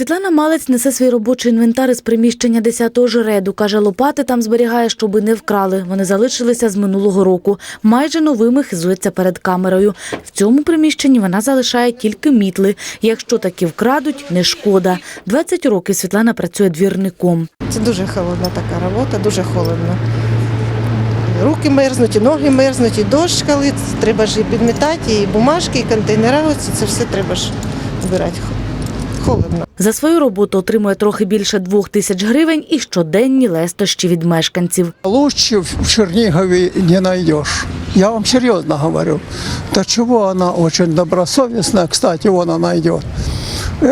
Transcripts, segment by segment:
Світлана Малець несе свій робочий інвентар із приміщення 10-го жреду. Каже, лопати там зберігає, щоби не вкрали. Вони залишилися з минулого року. Майже новими хизується перед камерою. В цьому приміщенні вона залишає тільки мітли. Якщо такі вкрадуть, не шкода. 20 років Світлана працює двірником. Це дуже холодна така робота, дуже холодно. Руки мерзнуть, і ноги мерзнуть, і дощ коли треба ж і підмітати, і бумажки, і контейнера. Оці, це все треба ж збирати. Холодно. За свою роботу отримує трохи більше двох тисяч гривень і щоденні лестощі від мешканців. Лучше в Чернігові не знайдеш. Я вам серйозно говорю. Та чого вона дуже добросовісна, кстати, вона знайде.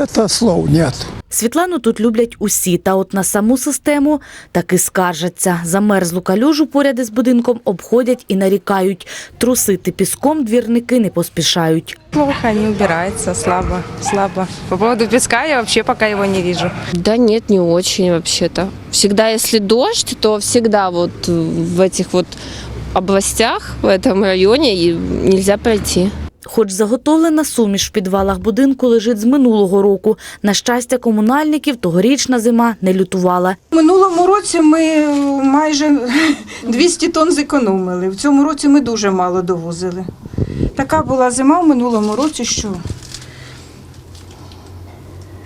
Це слов нет. Світлану тут люблять усі, та от на саму систему таки скаржаться. Замерзлу калюжу поряд із будинком обходять і нарікають. Трусити піском двірники не поспішають. Плохо, не убирается, слабо, слабо. По поводу песка я вообще пока его не вижу. Да нет, не очень вообще-то. Всегда, если дождь, то всегда вот в этих вот областях, в этом районе нельзя пройти. Хоч заготовлена суміш в підвалах будинку лежить з минулого року. На щастя, комунальників тогорічна зима не лютувала. Минулому році ми майже 200 тонн зекономили. В цьому році ми дуже мало довозили. Така була зима в минулому році, що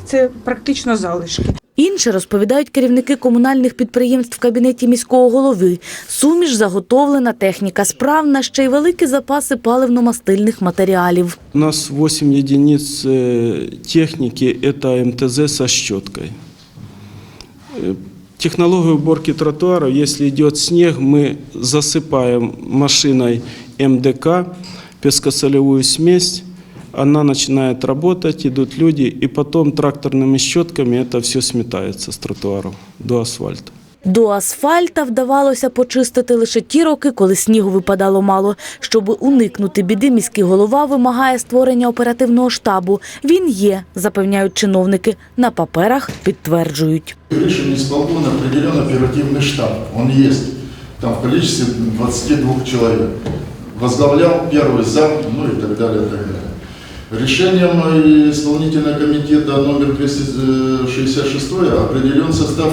це практично залишки. Інше розповідають керівники комунальних підприємств в кабінеті міського голови. Суміш заготовлена, техніка справна, ще й великі запаси паливно-мастильних матеріалів. У нас 8 единиц э, техники, это МТЗ со щеткой. Э, Технология уборки тротуаров, если идет снег, мы засыпаем машиной МДК, пескосолевую смесь, она начинает работать, идут люди, и потом тракторными щетками это все сметается с тротуаров до асфальта. До асфальта вдавалося почистити лише ті роки, коли снігу випадало мало. Щоб уникнути біди, міський голова вимагає створення оперативного штабу. Він є, запевняють чиновники. На паперах підтверджують. Решением исполкома определен оперативный штаб. Он есть. Там в количестве 22 человек. Возглавлял первый зам, ну и так далее, так далее. Решением исполнительного комитета номер 266 определен состав,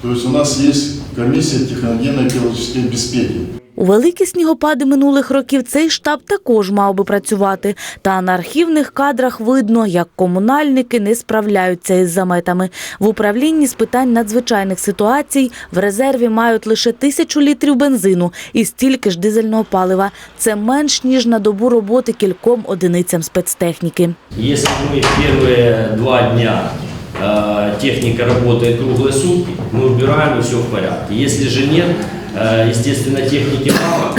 то есть у нас есть комиссия техногенной экологической обеспечения. У великі снігопади минулих років цей штаб також мав би працювати. Та на архівних кадрах видно, як комунальники не справляються із заметами. В управлінні з питань надзвичайних ситуацій в резерві мають лише тисячу літрів бензину і стільки ж дизельного палива. Це менш ніж на добу роботи кільком одиницям спецтехніки. Если мы первые два дня э, техника работает круглые сутки, мы убираем и все в порядке. Если же нет, э, естественно, техники мало.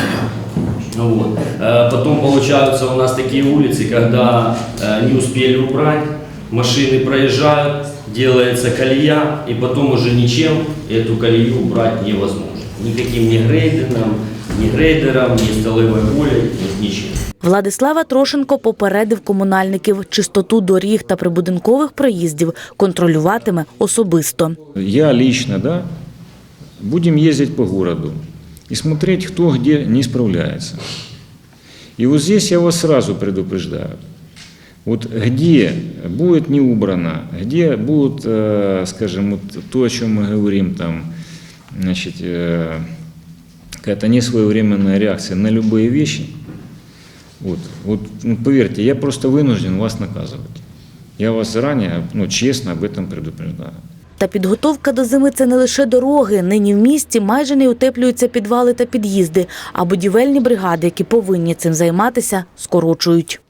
Ну Вот. Э, Потом получаются у нас такие улицы, когда э, не успели убрать, машины проезжают, делается колея, и потом уже ничем эту колею убрать невозможно. Никаким ни грейдером, ни грейдером, ни столовой волей, ни- ничем. Владислава Трошенко попередив комунальників чистоту доріг та прибудинкових проїздів контролюватиме особисто. я лично, да, будем ездить по городу и смотреть, кто где не справляется. И вот здесь я вас сразу предупреждаю. Вот где будет не убрано, где будет, э, скажем, вот то, о чем мы говорим, там, значит, э, какая-то несвоевременная реакция на любые вещи, вот, вот ну, поверьте, я просто вынужден вас наказывать. Я вас заранее, ну, честно об этом предупреждаю. Та підготовка до зими це не лише дороги. Нині в місті майже не утеплюються підвали та під'їзди, а будівельні бригади, які повинні цим займатися, скорочують.